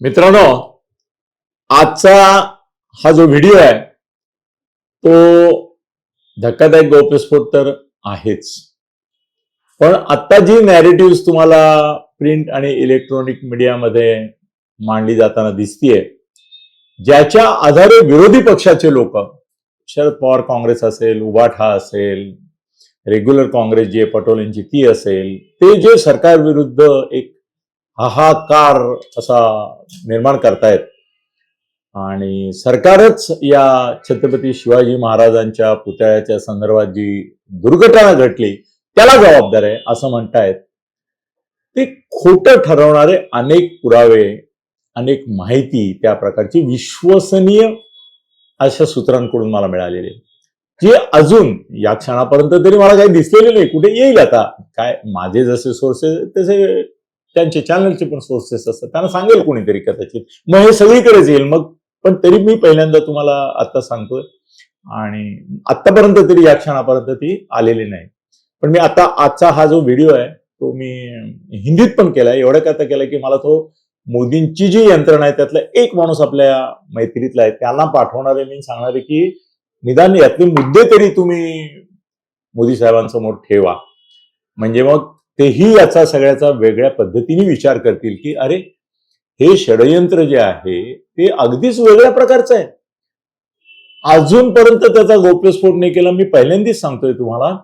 मित्रांनो आजचा हा जो व्हिडिओ आहे तो धक्कादायक गौप्यस्फोट तर आहेच. पण आता जी नॅरेटिव्ह तुम्हाला प्रिंट आणि इलेक्ट्रॉनिक मीडियामध्ये मांडली जाताना दिसतीये ज्याच्या आधारे विरोधी पक्षाचे लोक शरद पवार काँग्रेस असेल उभाठा असेल रेग्युलर काँग्रेस जी आहे पटोलेंची ती असेल ते जे सरकार विरुद्ध एक हाहाकार असा निर्माण करतायत. आणि सरकारच या छत्रपती शिवाजी महाराजांच्या पुतळ्याच्या संदर्भात जी दुर्घटना घडली त्याला जबाबदार आहे असं म्हणतायत. ते खोटं ठरवणारे अनेक पुरावे अनेक माहिती त्या प्रकारची विश्वसनीय अशा सूत्रांकडून मला मिळालेली जे अजून या क्षणापर्यंत तरी मला काही दिसलेले नाही. कुठे येईल आता? काय माझे जसे सोर्सेस तसे त्यांचे चॅनलचे पण सोर्सेस असतात. त्यांना सांगेल कोणीतरी कदाचित. मग हे सगळीकडेच येईल. मग पण तरी मी पहिल्यांदा तुम्हाला आता सांगतोय. आणि आतापर्यंत तरी या क्षणापर्यंत ती आलेली नाही. पण मी आता आजचा हा जो व्हिडिओ आहे तो मी हिंदीत पण केलाय. एवढं का केलाय की मला तो मोदींची जी यंत्रणा आहे त्यातला एक माणूस आपल्या मैत्रीतला आहे. त्यांना पाठवणारे मी सांगणारे की निदान यातले मुद्दे तरी तुम्ही मोदी साहेबांसमोर ठेवा. म्हणजे मग तेही याचा सगळ्याचा वेगळ्या पद्धतीने विचार करतील की अरे हे षडयंत्र जे आहे ते अगदीच वेगळ्या प्रकारचं आहे. अजूनपर्यंत त्याचा गोप्यस्फोट नाही केला. मी पहिल्यांदाच सांगतोय तुम्हाला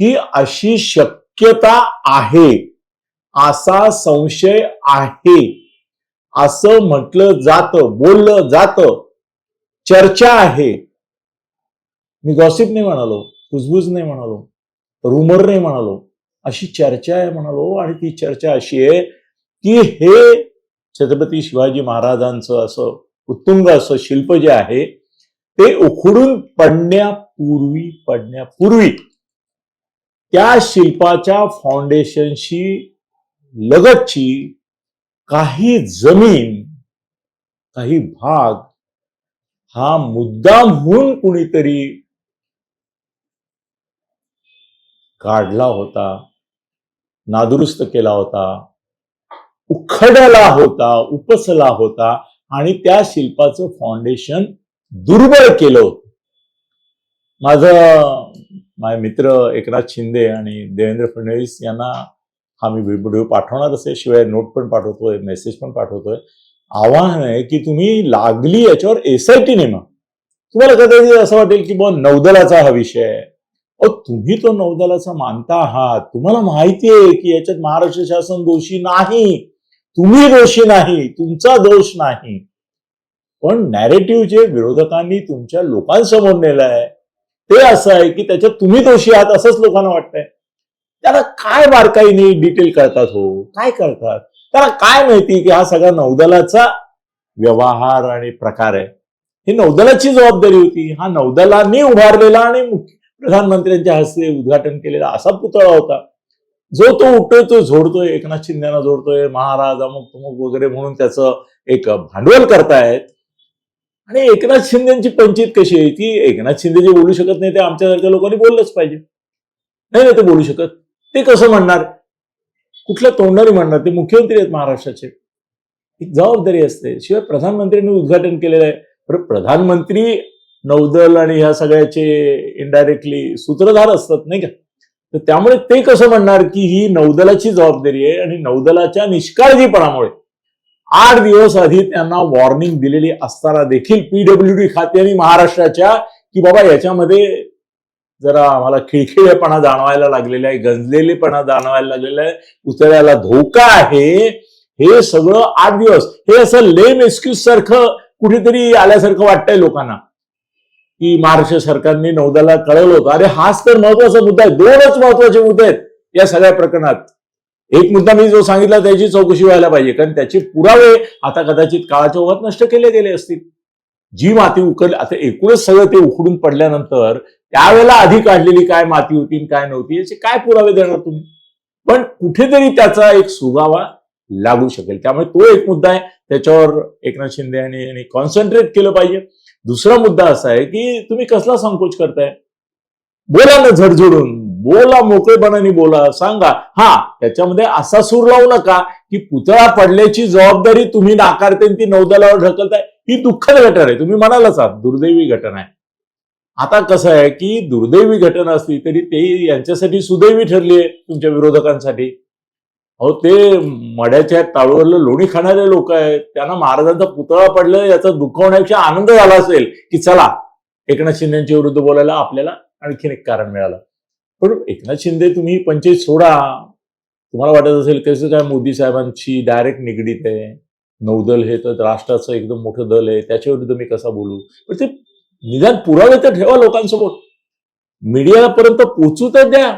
की अशी शक्यता आहे. असा संशय आहे. असं म्हटलं जातं बोललं जातं. चर्चा आहे. मी गॉसिप नाही म्हणालो कुजबुज नाही म्हणालो रुमर नाही म्हणालो. अशी चर्चा आहे म्हणालो आणि ती चर्चा अशी आहे की हे छत्रपती शिवाजी महाराजांचं असं उत्तुंग असं शिल्प जे आहे ते उखडून पडण्यापूर्वी पडण्यापूर्वी त्या शिल्पाच्या फाउंडेशनशी लगतची काही जमीन काही भाग हा मुद्दामहून कुणीतरी काढला होता. नादुरुस्त केला होता उखडला होता उपसला होता आणि त्या शिल्पाचं फाउंडेशन दुर्बळ केलं होतं. माझं माझे मित्र एकनाथ शिंदे आणि देवेंद्र फडणवीस यांना हा मी व्हिडिओ पाठवणारच आहे शिवाय नोट पण पाठवतोय मेसेज पण पाठवतोय. आव्हान आहे की तुम्ही लागली याच्यावर एसआयटी नेमा. तुम्हाला कदाचित असं वाटेल की बुवा नौदलाचा हा विषय आहे. अ तुम्ही तो नौदलाचा मानता आहात. तुम्हाला माहिती आहे की याच्यात महाराष्ट्र शासन दोषी नाही. तुम्ही दोषी नाही. तुमचा दोष नाही. पण नॅरेटिव्ह जे विरोधकांनी तुमच्या लोकांसमोर नेलं आहे ते असं आहे की त्याच्यात तुम्ही दोषी आहात असंच लोकांना वाटतंय. त्याला काय बारकाईने डिटेल करतात हो? काय करतात? त्याला काय माहिती की हा सगळा नौदलाचा व्यवहार आणि प्रकार आहे? ही नौदलाची जबाबदारी होती. हा नौदलांनी उभारलेला आणि मुख्य प्रधानमंत्र्यांच्या हस्ते उद्घाटन केलेला असा पुतळा होता. जो तो उठतोय तो झोडतोय एकनाथ शिंदेना जोडतोय महाराज अमुक तुमुक वगैरे म्हणून त्याचं एक भांडवल करतायत. आणि एकनाथ शिंदेची पंचायत कशी आहे? की एकनाथ शिंदे जे बोलू शकत नाही ते आमच्यासारख्या लोकांनी बोललंच पाहिजे. नाही नाही ते बोलू शकत. ते कसं म्हणणार? कुठल्या तोंडाने म्हणणार? ते मुख्यमंत्री आहेत महाराष्ट्राचे. एक जबाबदारी असते. शिवाय प्रधानमंत्र्यांनी उद्घाटन केलेलं आहे. प्रधानमंत्री नौदल आणि ह्या सगळ्याचे इनडायरेक्टली सूत्रधार असतात नाही का? तर त्यामुळे ते कसं म्हणणार की ही नौदलाची जबाबदारी आहे आणि नौदलाच्या निष्काळजीपणामुळे आठ दिवस आधी त्यांना वॉर्निंग दिलेली असताना देखील पीडब्ल्यू डी खात्याने महाराष्ट्राच्या की बाबा याच्यामध्ये जरा आम्हाला खिळखिळेपणा जाणवायला लागलेला आहे गंजलेलेपणा जाणवायला लागलेला आहे पुतळ्याला धोका आहे हे सगळं आठ दिवस. हे असं लेम एक्सक्यूज सारखं कुठेतरी आल्यासारखं वाटतंय लोकांना. की महाराष्ट्र सरकारने नौदला कळवलं होतं. अरे हाच तर महत्त्वाचा मुद्दा आहे. दोनच महत्त्वाचे मुद्दे आहेत या सगळ्या प्रकरणात. एक मुद्दा मी जो सांगितला त्याची चौकशी व्हायला पाहिजे. कारण त्याचे पुरावे आता कदाचित काळाच्या ओघात नष्ट केले गेले असतील. जी माती उकल आता एकूणच सगळं ते उखडून पडल्यानंतर त्यावेळेला आधी काढलेली काय माती होती काय नव्हती याचे काय पुरावे देणार तुम्ही? पण कुठेतरी त्याचा एक सुगावा लागू शकेल. त्यामुळे तो एक मुद्दा आहे. त्याच्यावर एकनाथ शिंदे यांनी कॉन्सन्ट्रेट केलं पाहिजे. दुसरा मुद्दा असा आहे की तुम्ही कसला संकोच करताय? बोला ना झडझडून बोला मोकळेपणाने बोला. सांगा हा त्याच्यामध्ये असा सूर लावू नका की पुतळा पडल्याची जबाबदारी तुम्ही नाकारते आणि ती नौदलावर ढकलताय. ही दुःखद घटना आहे. तुम्ही म्हणालच आहात दुर्दैवी घटना आहे. आता कसं आहे की दुर्दैवी घटना असली तरी ते यांच्यासाठी सुदैवी ठरली आहे तुमच्या विरोधकांसाठी. अहो ते मड्याच्या ताळूवरलं लोणी खाणारे लोक आहेत. त्यांना महाराजांचा पुतळा पडलं याचा दुखवण्यापेक्षा आनंद झाला असेल की चला एकनाथ शिंदेच्या विरुद्ध बोलायला आपल्याला आणखीन एक कारण मिळालं. पण एकनाथ शिंदे तुम्ही पंचायत सोडा. तुम्हाला वाटत असेल कसं काय मोदी साहेबांशी डायरेक्ट निगडीत आहे? नौदल हे तर राष्ट्राचं एकदम मोठं दल आहे. त्याच्या विरुद्ध मी कसा बोलू? पण ते निदान पुरावे तर ठेवा लोकांसमोर. मीडियापर्यंत पोचू तर द्या.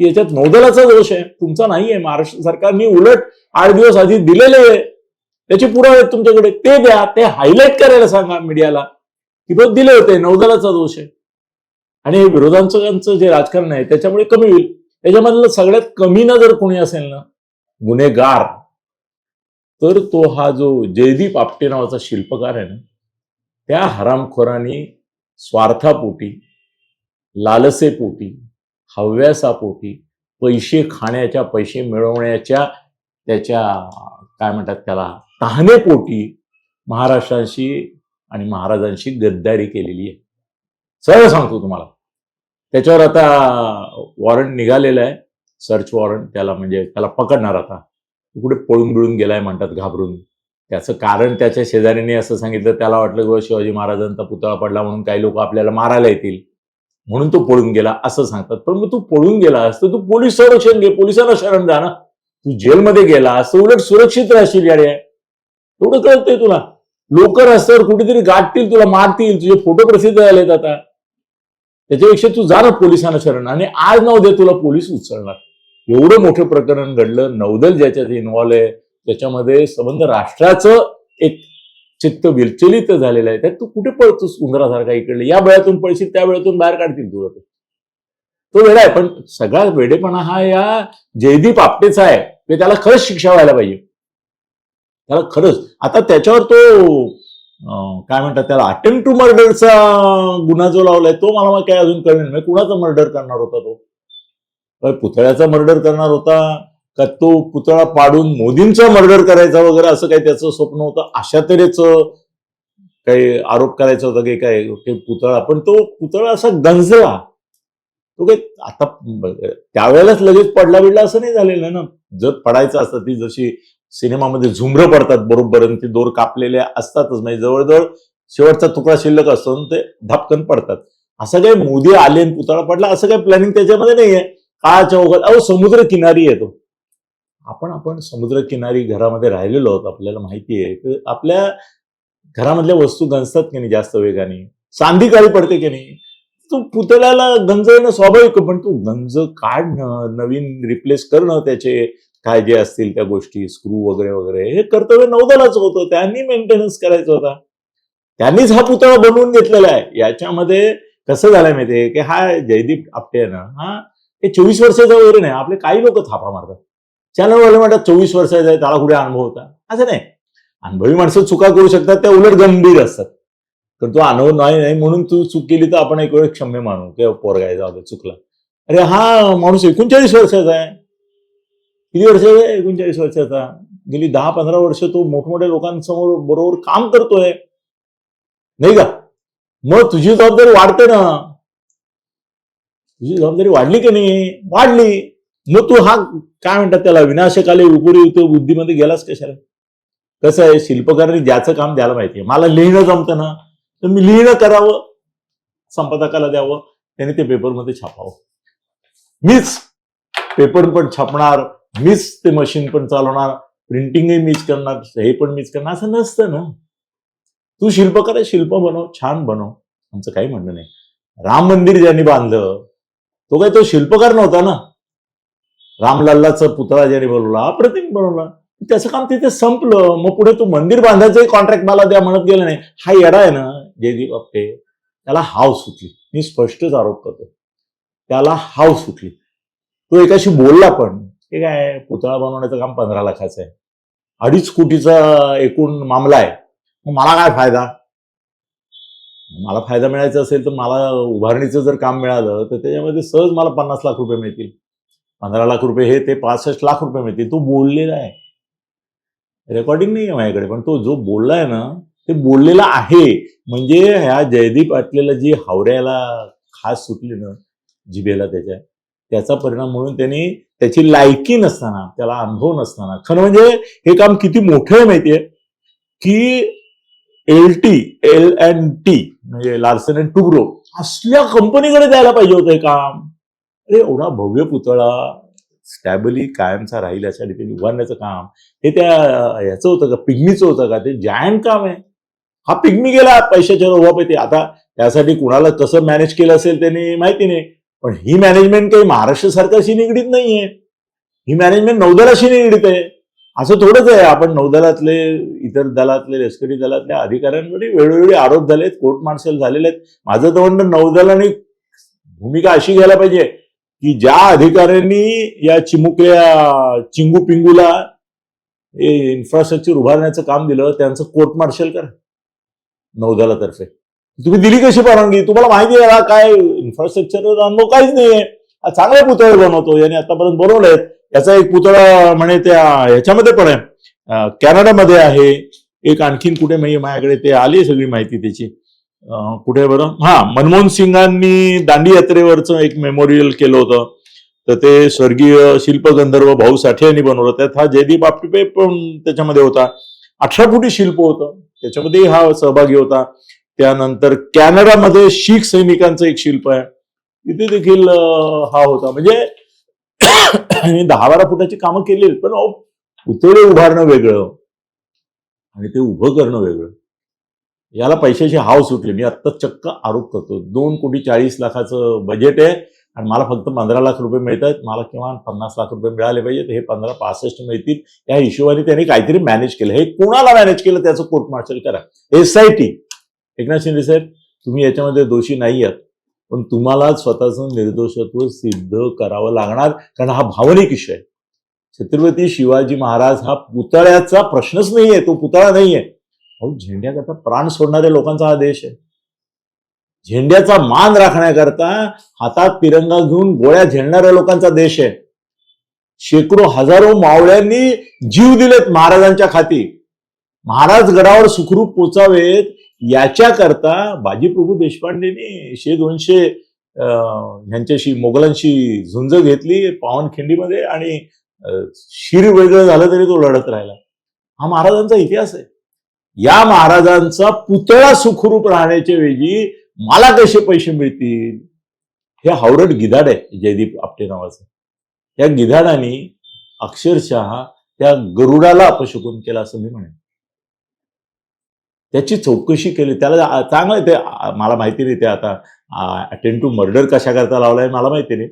की याच्यात नौदलाचा दोष आहे. तुमचा नाही आहे महाराष्ट्र सरकारने उलट आठ दिवस आधी दिलेले आहे. त्याचे पुरावे आहेत. तुमच्याकडे ते द्या. ते हायलाईट करायला सांगा मीडियाला की बघ दिले होते. नौदलाचा दोष आहे. आणि विरोधांचं जे राजकारण आहे त्याच्यामुळे कमी होईल. त्याच्यामधलं सगळ्यात कमी ना जर कोणी असेल ना? गुन्हेगार. तर तो हा जो जयदीप आपटे नावाचा शिल्पकार आहे ना त्या हरामखोरांनी स्वार्थापोटी लालसेपोटी हव्यासापोटी पैसे खाण्याच्या पैसे मिळवण्याच्या त्याच्या काय म्हणतात त्याला तहानेपोटी महाराष्ट्रांशी आणि महाराजांशी गद्दारी केलेली आहे. सरळ सांगतो तुम्हाला. त्याच्यावर आता वॉरंट निघालेलं आहे. सर्च वॉरंट त्याला म्हणजे त्याला पकडणार आता. कुठे पळून बिळून गेलाय म्हणतात घाबरून. त्याचं कारण त्याच्या शेजाऱ्यांनी असं सांगितलं त्याला वाटलं की शिवाजी महाराजांचा पुतळा पडला म्हणून काही लोक आपल्याला मारायला येतील. म्हणून तो पळून गेला असं सांगतात. पण मग तू पळून गेलास तर तू पोलीस संरक्षण घे पोलिसांना शरण जा ना. तू जेलमध्ये गेलास तर उलट सुरक्षित राहशील याडे एवढं कळतंय तुला? लोक रस्त्यावर कुठेतरी गाठतील तुला मारतील तुझे फोटो प्रसिद्ध झालेत आता. त्याच्यापेक्षा तू जा ना पोलिसांना शरण आणि आज न दे तुला पोलीस उचलणार. एवढं मोठं प्रकरण घडलं. नौदल ज्याच्यात इन्व्हॉल्व आहे त्याच्यामध्ये संबंध राष्ट्राचं एक चित्त विचलित झालेलं आहे. त्यात तू कुठे पळतोस उंदरासारखा इकडे? या वेळातून पळशील त्या वेळातून बाहेर काढतील तुला ते तो वेळा आहे पण सगळा वेडेपणा हा या जयदीप आपटेचा आहे. ते त्याला खरंच शिक्षा व्हायला पाहिजे. त्याला खरंच. आता त्याच्यावर तो काय म्हणतात त्याला अटेम्प्ट टू मर्डरचा गुन्हा जो लावलाय तो मला काय अजून कळणार नाही. कुणाचा मर्डर करणार होता तो? पुतळ्याचा मर्डर करणार होता. का तो पुतळा पाडून मोदींचा मर्डर करायचा वगैरे असं काही त्याचं स्वप्न होतं? अशा तऱ्हेच काही आरोप करायचा होता की काय पुतळा? पण तो पुतळा असा गंजला. तो काही आता त्यावेळेलाच लगेच पडला बिडला असं नाही झालेलं ना? जर पडायचं असतं ती जशी सिनेमामध्ये झुमरं पडतात बरोबर आणि ते दोर कापलेले असतातच म्हणजे जवळजवळ शेवटचा तुकडा शिल्लक असतो ते धपकन पडतात. असं काही मोदी आले आणि पुतळा पडला असं काही प्लॅनिंग त्याच्यामध्ये नाहीये. काळाच्या ओघात अहो समुद्र किनारी येतो आपण आपण समुद्रकिनारी घरामध्ये राहिलेलो आहोत आपल्याला माहिती आहे तर आपल्या घरामधल्या वस्तू गंजतात की नाही जास्त वेगाने? चांदी काळी पडते की नाही? तू पुतळ्याला गंज येणं स्वाभाविक पण तू गंज काढणं नवीन रिप्लेस करणं त्याचे काय जे असतील त्या गोष्टी स्क्रू वगैरे वगैरे हे कर्तव्य नौदलाचं होतं. त्यांनी मेंटेनन्स करायचं होता. त्यांनीच हा पुतळा बनवून घेतलेला आहे. याच्यामध्ये कसं झालंय माहितीये की हा जयदीप आपटे ना हा हे चोवीस वर्षाचा वगैरे नाही आपले काही लोक थापा मारतात. चॅनलवाले म्हणतात चोवीस वर्षाचा आहे त्याला कुठे अनुभव होता? असं नाही. अनुभवी माणसं चुका करू शकतात त्या उलट गंभीर असतात. तर तो अनुभव नाही नाही म्हणून तू चूक केली तर आपण एक वेळ क्षम्य मानू किंवा पोरगाय जाऊ चुकला. अरे हा माणूस एकोणचाळीस वर्षाचा आहे. किती वर्षाचा आहे? एकोणचाळीस वर्षाचा. गेली दहा पंधरा वर्ष तो मोठमोठ्या लोकांसमोर बरोबर काम करतोय. नाही का? मग तुझी जबाबदारी वाढते ना. तुझी जबाबदारी वाढली की नाही? वाढली. मग तू हा काय म्हणतात त्याला विनाशकाले विपरीत बुद्धीमध्ये गेलास कशाला? कसं आहे शिल्पकाराने ज्याचं काम द्यायला माहितीये. मला लिहिणं जमतं ना तर मी लिहिणं करावं संपादकाला द्यावं त्याने ते पेपरमध्ये छापावं. मीच पेपर पण छापणार मीच ते मशीन पण चालवणार प्रिंटिंगही मीच करणार हे पण मीच करणार असं नसतं ना. तू शिल्पकार आहे, शिल्प बनव छान बनव आमचं काही म्हणणं नाही. राम मंदिर ज्यांनी बांधलं तो काही तो शिल्पकार नव्हता ना. रामलल्लाचा पुतळा ज्याने बनवला अप्रतिम बनवला. त्याचं काम तिथे संपलं. मग पुढे तू मंदिर बांधायचंही कॉन्ट्रॅक्ट मला द्या म्हणत गेलं नाही. हा येडा आहे ना जयदीप आपटे त्याला हाव सुटली. मी स्पष्टच आरोप करतो. त्याला हाव सुटली. तो एकाशी बोलला पण हे काय पुतळा बनवण्याचं काम पंधरा लाखाचं आहे. अडीच कोटीचा एकूण मामला आहे. मग मला काय फायदा? मला फायदा मिळायचा असेल तर मला उभारणीचं जर काम मिळालं तर त्याच्यामध्ये सहज मला पन्नास लाख रुपये मिळतील. पंधरा लाख रुपये हे ते पासष्ट लाख रुपये मिळते तो बोललेला आहे. रेकॉर्डिंग नाही आहे माझ्याकडे पण तो जो बोललाय ना ते बोललेला आहे. म्हणजे ह्या जयदीप आटलेला जी हावऱ्याला खास सुटली ना जिभेला त्याच्या त्याचा परिणाम म्हणून त्यांनी त्याची लायकी नसताना त्याला अनुभव नसताना खरं म्हणजे हे काम किती मोठं आहे माहितीये? की L T L and T म्हणजे लार्सन अँड टुब्रो असल्या कंपनीकडे द्यायला पाहिजे होतं हे काम. एवढा भव्य पुतळा स्टॅबली कायमचा राहील अशा ठिकाणी उभारण्याचं काम. हे त्या ह्याचं होतं का? पिग्मीचं होतं का? ते जायंट काम आहे. हा पिग्मी गेला पैशाच्या रोबापैती आता त्यासाठी कुणाला कसं मॅनेज केलं असेल त्यांनी माहिती नाही. पण ही मॅनेजमेंट काही महाराष्ट्र सरकारशी निगडीत नाहीये. ही मॅनेजमेंट नौदलाशी निगडीत आहे. असं थोडंच आहे. आपण नौदलातले इतर दलातले लष्करी दलातल्या अधिकाऱ्यांवर वेळोवेळी आरोप झालेत कोर्ट मार्शल झालेले आहेत. माझं तर म्हणणं नौदलाने भूमिका अशी घ्यायला पाहिजे. की ज्या अधिकाऱ्यांनी या चिमुकल्या चिंगू पिंगूला हे इन्फ्रास्ट्रक्चर उभारण्याचं काम दिलं त्यांचं कोर्ट मार्शल करा. नौदलातर्फे. तुम्ही दिली कशी परवानगी? तुम्हाला माहिती आहे का काय? इन्फ्रास्ट्रक्चर अनुभव काहीच नाहीये. हा चांगले पुतळे बनवतो याने आतापर्यंत बनवलेत याचा एक पुतळा म्हणे त्या ह्याच्यामध्ये पण आहे. कॅनडामध्ये आहे. एक आणखीन कुठे म्हणजे माझ्याकडे ते आली सगळी माहिती त्याची. कुठे बरं? हा मनमोहन सिंगांनी दांडी यात्रेवरचं एक मेमोरियल केलं होतं. तर ते स्वर्गीय शिल्पगंधर्व भाऊ साठे यांनी बनवलं. त्यात हा जयदीप आपटे पण त्याच्यामध्ये होता. अठरा फुटी शिल्प होतं. त्याच्यामध्ये हा सहभागी होता. त्यानंतर कॅनडामध्ये शीख सैनिकांचं एक शिल्प आहे. तिथे देखील हा होता. म्हणजे दहा बारा फुटाची कामं केली पण अहो, पुतळे उभारणं वेगळं. आणि ते उभं करणं वेगळं. याला पैशाची हाव सुटली मी आत्ता चक्क आरोप करतो. दोन कोटी चाळीस लाखाचं बजेट आहे आणि मला फक्त पंधरा लाख रुपये मिळत आहेत मला किमान पन्नास लाख रुपये मिळाले पाहिजेत. हे पंधरा पासष्ट मिळतील. या हिशोबाने त्यांनी काहीतरी मॅनेज केलं. हे कोणाला मॅनेज केलं त्याचं कोर्ट मार्शल करा. S I T Eknath Shinde saheb तुम्ही याच्यामध्ये दोषी नाही आहात. पण तुम्हाला स्वतःचं निर्दोषत्व सिद्ध करावं लागणार कारण हा भावनिक विषय छत्रपती शिवाजी महाराज हा पुतळ्याचा प्रश्नच नाहीये. तो पुतळा नाहीये. अहो झेंड्याकरता प्राण सोडणाऱ्या लोकांचा हा देश आहे. झेंड्याचा मान राखण्याकरता हातात तिरंगा घेऊन गोळ्या झेलणाऱ्या लोकांचा देश आहे. शेकडो हजारो मावळ्यांनी जीव दिलेत महाराजांच्या खाती. महाराज गडावर सुखरूप पोचावेत याच्याकरता बाजीप्रभू देशपांडेनी शे दोनशे अं, ह्यांच्याशी मोगलांशी झुंज घेतली पावनखिंडीमध्ये आणि शिर वेगळं झालं तरी तो लढत राहिला. हा महाराजांचा इतिहास आहे. या महाराजांचा पुतळा सुखरूप राहण्याच्या वेळी मला कसे पैसे मिळतील? हे हावरट गिधाड आहे जयदीप आपटे नावाचं. त्या गिधाडाने अक्षरशः त्या गरुडाला अपशकून केला असं मी म्हणेन. त्याची चौकशी केली त्याला चांगलं आहे ते मला माहिती नाही ते आता अटेम्प टू मर्डर कशा करता लावलाय मला माहिती नाही.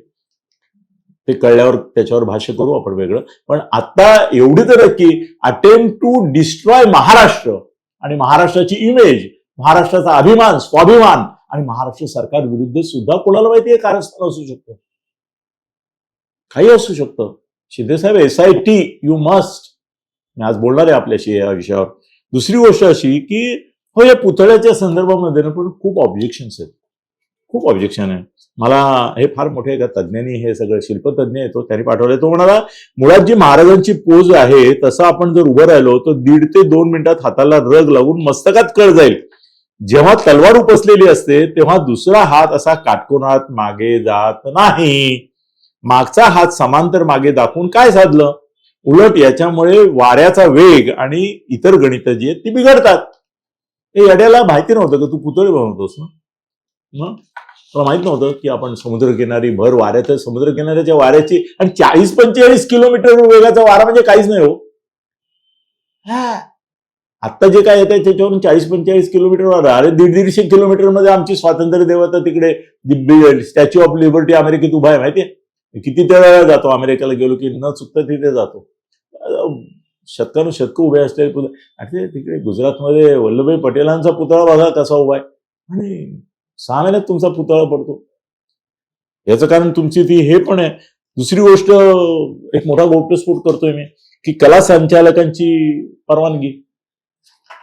ते कळल्यावर त्याच्यावर भाष्य करू आपण वेगळं. पण आता एवढी तर की अटेम्प्ट टू डिस्ट्रॉय महाराष्ट्र आणि महाराष्ट्राची इमेज महाराष्ट्राचा अभिमान स्वाभिमान आणि महाराष्ट्र सरकार विरुद्ध सुद्धा कोणाला माहिती कारस्थान असू शकतं. काही असू शकतं. शिंदेसाहेब S I T you must मी आज बोलणार आहे आपल्याशी या विषयावर. दुसरी गोष्ट अशी की हो या पुतळ्याच्या संदर्भामध्ये ना पण खूप ऑब्जेक्शन्स आहेत. खूप ऑब्जेक्शन आहे. मला हे फार मोठे एका तज्ज्ञांनी हे सगळं शिल्पतज्ञ येतो त्यांनी पाठवलं तो म्हणाला मुळात जी महाराजांची पोज आहे तसं आपण जर उभं राहिलो तर दीड ते दोन मिनिटात हाताला रग लावून मस्तकात कळ जाईल. जेव्हा तलवार उपसलेली असते तेव्हा दुसरा हात असा काटकोनात मागे जात नाही. मागचा हात समांतर मागे दाखवून काय साधलं? उलट याच्यामुळे वाऱ्याचा वेग आणि इतर गणित जी आहेत ती बिघडतात. हे याड्याला माहिती नव्हतं का? तू पुतळे बनवतोस ना? मग? माहीत नव्हतं की आपण समुद्रकिनारी भर वाऱ्याच्या समुद्रकिनाऱ्याच्या वाऱ्याची आणि चाळीस पंचेचाळीस किलोमीटर वेगाचा वारा म्हणजे काहीच नाही हो. आत्ता जे काय येत आहे त्याच्यावरून चाळीस पंचेचाळीस किलोमीटर वारा अरे दीड दीडशे किलोमीटरमध्ये आमची स्वातंत्र्य देवता तिकडे स्टॅच्यू ऑफ लिबर्टी अमेरिकेत उभा आहे माहितीये? किती त्या वेळा जातो अमेरिकेला गेलो की न चुकता तिथे जातो. शतकानुशतक उभे असलेले पुतळे. ते तिकडे गुजरातमध्ये वल्लभभाई पटेलांचा पुतळा बघा कसा उभा आहे. आणि सहा महिन्यात तुमचा पुतळा पडतो. याचं कारण तुमची ती हे पण आहे. दुसरी गोष्ट एक मोठा गोप्यस्फोट करतोय मी की कला संचालकांची परवानगी.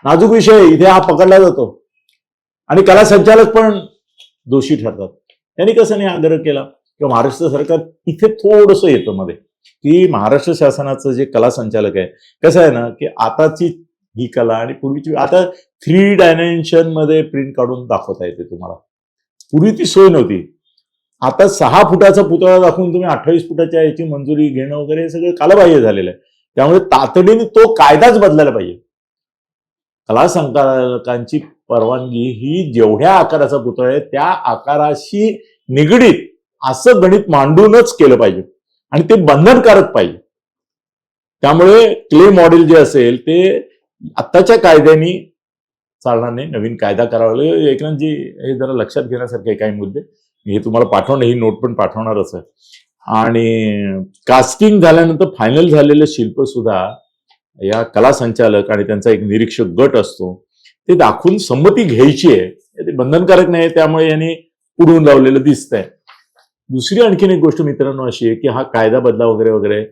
नाजूक विषय इथे हा पकडला जातो. आणि कला संचालक पण दोषी ठरतात. त्यांनी कसं नाही आग्रह केला? किंवा महाराष्ट्र सरकार इथे थोडस येतं मध्ये. की महाराष्ट्र शासनाचं जे कला संचालक आहे कसं आहे ना की आताची ही कला आणि पूर्वीची आता थ्री डायमेन्शनमध्ये प्रिंट काढून दाखवता येते तुम्हाला. पूर्वी ती सोय नव्हती. आता सहा फुटाचा पुतळा दाखवून तुम्ही अठ्ठावीस फुटाच्या याची मंजुरी घेणं वगैरे हे सगळं कालबाह्य झालेलं आहे. त्यामुळे तातडीने तो कायदाच बदलायला पाहिजे. कला संचालकांची परवानगी ही जेवढ्या आकाराचा पुतळा आहे त्या आकाराशी निगडीत असं गणित मांडूनच केलं पाहिजे. आणि ते बंधनकारक पाहिजे. त्यामुळे क्ले मॉडेल जे असेल ते आत्ताच्या कायद्याने चालणार नाही. नवीन कायदा करावा लागेल. एकनाथजी हे जरा लक्षात घेण्यासारखे काही मुद्दे. हे तुम्हाला पाठवणं ही नोट पण पाठवणारच आहे. आणि कास्टिंग झाल्यानंतर फायनल झालेलं शिल्प सुद्धा या कला संचालक आणि त्यांचा एक निरीक्षक गट असतो ते दाखवून संमती घ्यायची आहे. ते बंधनकारक नाही त्यामुळे यांनी उडवून लावलेलं दिसतंय. दुसरी आणखीन एक गोष्ट मित्रांनो अशी आहे की हा कायदा बदला वगैरे वगैरे.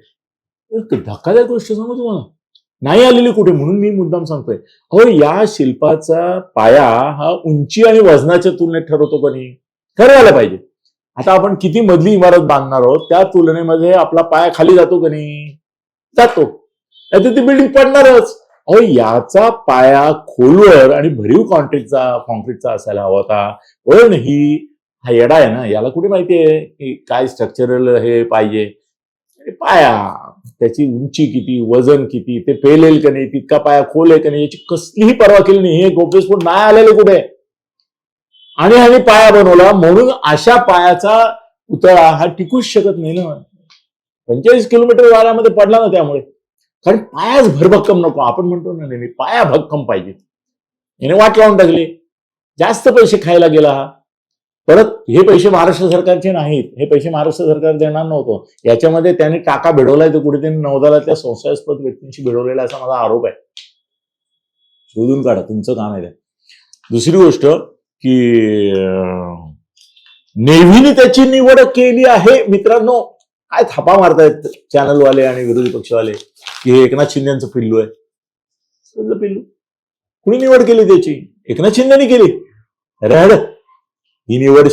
धक्कादायक गोष्ट सांगू तुम्हाला. नाही आलेली कुठे म्हणून मी मुद्दाम सांगतोय. अहो या शिल्पाचा पाया हा उंची आणि वजनाच्या तुलनेत ठरवतो का नाही? ठरवायला पाहिजे. आता आपण किती मधली इमारत बांधणार आहोत त्या तुलनेमध्ये आपला पाया खाली जातो का नाही? जातो. नाही ती बिल्डिंग पडणारच. अहो याचा पाया खोलवर आणि भरीव कॉन्क्रीटचा कॉन्क्रीटचा असायला हवा होता. पण ही हा येडा आहे ना याला कुठे माहिती आहे की काय स्ट्रक्चरल हे पाहिजे? पाया त्याची उंची किती वजन किती ते पेलेल का नाही तितका पाया खोल आहे का नाही याची कसलीही पर्वा केली नाही हे गोप्यस्फोट नाही आलेले कुठे? आणि आम्ही पाया बनवला म्हणून अशा पायाचा पुतळा हा टिकूच शकत नाही ना. पंचेचाळीस किलोमीटर वाऱ्यामध्ये पडला ना त्यामुळे. कारण पायाच भरभक्कम नको आपण म्हणतो ना नेहमी पाया भक्कम पाहिजे. याने वाट लावून टाकली. जास्त पैसे खायला गेला हा. परत हे पैसे महाराष्ट्र सरकारचे नाहीत. हे पैसे महाराष्ट्र सरकार देणार नव्हतं. याच्यामध्ये त्यांनी टाका भिडवलाय तर कुठेतरी नौदलातल्या संशयास्पद व्यक्तींशी भिडवलेला असा माझा आरोप आहे. शोधून काढा तुमचं काम आहे दुसरी गोष्ट की नेव्हीने त्याची निवड केली आहे. मित्रांनो काय थापा मारतायत चॅनलवाले आणि विरोधी पक्षवाले? की हे एकनाथ शिंदेचं पिल्लू आहे. पिल्लू? कुणी निवड केली त्याची? एकनाथ शिंदेनी केली. रड. ही निवड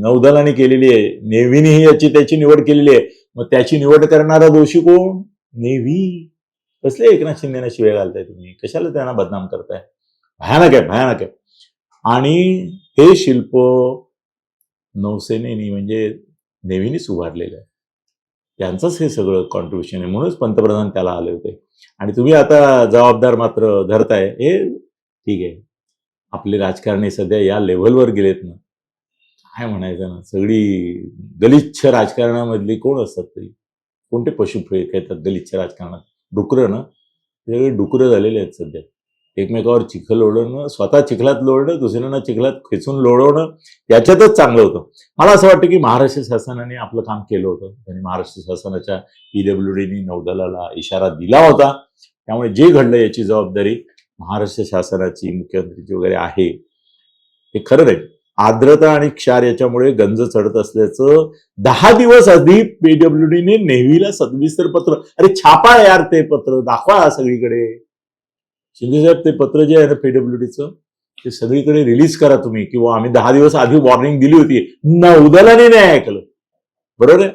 नौदलाने केलेली आहे. नेव्हीने ही याची त्याची निवड केलेली आहे. मग त्याची निवड करणारा दोषी कोण? नेव्ही. कसले एकनाथ शिंदेना शिवाय घालताय तुम्ही? कशाला त्यांना बदनाम करताय? भयानक आहे भयानक आहे. आणि हे शिल्प नौसेनेनी म्हणजे नेव्हीनेच उभारलेलं आहे. त्यांचंच हे सगळं कॉन्ट्रीब्युशन आहे. म्हणूनच पंतप्रधान त्याला आले होते. आणि तुम्ही आता जबाबदार मात्र धरताय. हे ठीक आहे. आपले राजकारणी सध्या या लेव्हलवर गेलेत ना. काय म्हणायचं ना सगळी गलिच्छ राजकारणामधली कोण असतात तरी? कोणते पशु येतात गलिच्छ राजकारणात? डुकरं ना? सगळे डुकरं झालेले आहेत सध्या. एकमेकावर चिखल ओढणं स्वतः चिखलात लोळणं दुसऱ्यांना चिखलात खेचून लोळवणं याच्यातच चांगलं होतं. मला असं वाटतं की महाराष्ट्र शासनाने आपलं काम केलं होतं. त्यांनी महाराष्ट्र शासनाच्या पीडब्ल्यू डीनी नौदलाला इशारा दिला होता. त्यामुळे जे घडलं याची जबाबदारी महाराष्ट्र शासनाची मुख्यमंत्रीची वगैरे आहे. हे खरं नाही. आर्द्रता आणि क्षार याच्यामुळे गंज चढत असल्याचं दहा दिवस आधी पीडब्ल्यू डीने नेव्हीला सविस्तर पत्र अरे छापा यार ते पत्र दाखवा सगळीकडे. शिंदे साहेब ते पत्र जे आहे ना पीडब्ल्यू डीचं ते सगळीकडे रिलीज करा तुम्ही किंवा आम्ही दहा दिवस आधी वॉर्निंग दिली होती. नौदलाने नाही ऐकलं. बरोबर आहे?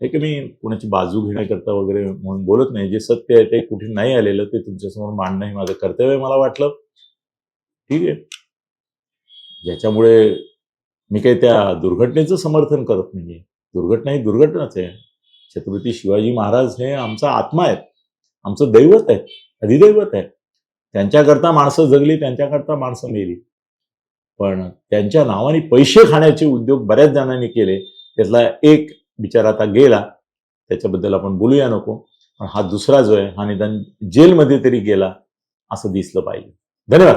हे की मी कोणाची बाजू घेण्याकरता वगैरे म्हणून बोलत नाही जे सत्य आहे ते कुठे नाही आलेलं ते तुमच्यासमोर मांडणं हे माझं कर्तव्य मला वाटलं. ठीक आहे? ज्याच्यामुळे मी काही त्या दुर्घटनेचं समर्थन करत नाहीये. दुर्घटना ही दुर्घटनाच आहे. छत्रपती शिवाजी महाराज हे आमचा आत्मा आहेत. आमचं दैवत आहे अधिदैवत आहे त्यांच्याकरता माणसं जगली त्यांच्याकरता माणसं मेली. पण त्यांच्या नावाने पैसे खाण्याचे उद्योग बऱ्याच जणांनी केले. त्यातला एक विचार आता गेला. त्याच्याबद्दल आपण बोलूया नको. पण हा दुसरा जो आहे हा निदान जेलमध्ये तरी गेला असं दिसलं पाहिजे. धन्यवाद.